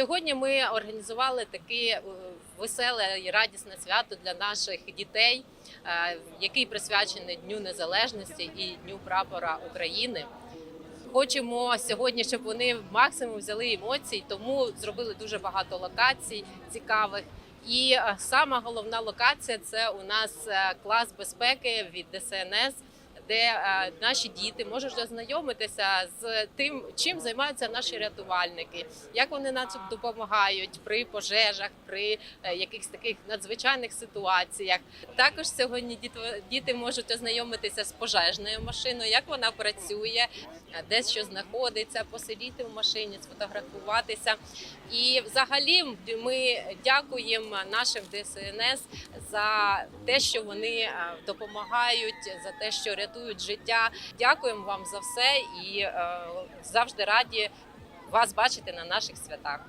Сьогодні ми організували таке е, веселе і радісне свято для наших дітей, е, який присвячений Дню Незалежності і Дню прапора України. Хочемо сьогодні, щоб вони максимум взяли емоцій, тому зробили дуже багато локацій цікавих. І е, сама головна локація це у нас клас безпеки від ДСНС, де е, наші діти можуть ознайомитися з тим, чим займаються наші рятувальники, як вони нам допомагають при пожежах, при е, якихось таких надзвичайних ситуаціях. Також сьогодні діти, можуть ознайомитися з пожежною машиною, як вона працює, е, де що знаходиться, посидіти в машині, сфотографуватися. І взагалі ми дякуємо нашим ДСНС за те, що вони допомагають, за те, що рятують життя. Дякуємо вам за все і е, завжди раді вас бачити на наших святах.